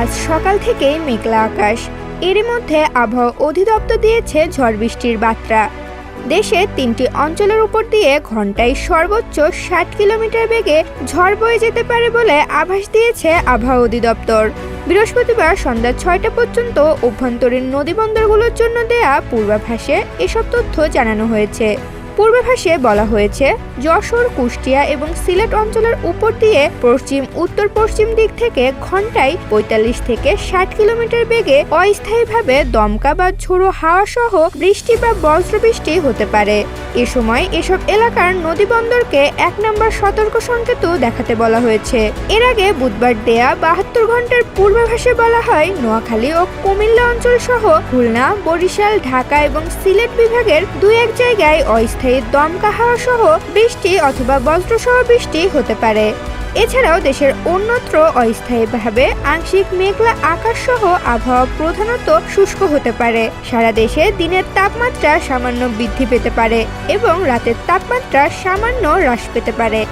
আজ সকাল থেকেই মেঘলা আকাশ। এরই মধ্যে আবহাওয়া অধিদপ্তর দিয়েছে ঝড় বৃষ্টির বার্তা। দেশে তিনটি অঞ্চলের উপর দিয়ে ঘন্টায় সর্বোচ্চ ষাট কিলোমিটার বেগে ঝড় বয়ে যেতে পারে বলে আভাস দিয়েছে আবহাওয়া অধিদপ্তর। বৃহস্পতিবার সন্ধ্যা ছয়টা পর্যন্ত অভ্যন্তরীণ নদীবন্দরগুলোর জন্য দেয়া পূর্বাভাসে এসব তথ্য জানানো হয়েছে। পূর্বাভাসে বলা হয়েছে, যশোর, কুষ্টিয়া এবং সিলেট অঞ্চলের উপর দিয়ে পশ্চিম, উত্তর পশ্চিম দিক থেকে ঘন্টায় পঁয়তাল্লিশ থেকে ষাট কিলোমিটার বেগে অস্থায়ীভাবে দমকা বা ঝোড়ো হাওয়া সহ বৃষ্টি বা বজ্রবৃষ্টি হতে পারে। এ সময় এসব এলাকার নদীবন্দরকে এক নম্বর সতর্ক সংকেত দেখাতে বলা হয়েছে। এর আগে বুধবার দেয়া বাহাত্তর ঘণ্টার পূর্বাভাসে বলা হয়, নোয়াখালী ও কুমিল্লা অঞ্চল সহ খুলনা, বরিশাল, ঢাকা এবং সিলেট বিভাগের দুই এক জায়গায় অস্থায়ী দমকা হাওয়া সহ বৃষ্টি অথবা বজ্রসহ বৃষ্টি হতে পারে। এছাড়াও দেশের অন্যত্র অস্থায়ীভাবে আংশিক মেঘলা আকাশ সহ আবহাওয়া প্রধানত শুষ্ক হতে পারে। সারা দেশে দিনের তাপমাত্রা সামান্য বৃদ্ধি পেতে পারে এবং রাতের তাপমাত্রা সামান্য হ্রাস পেতে পারে।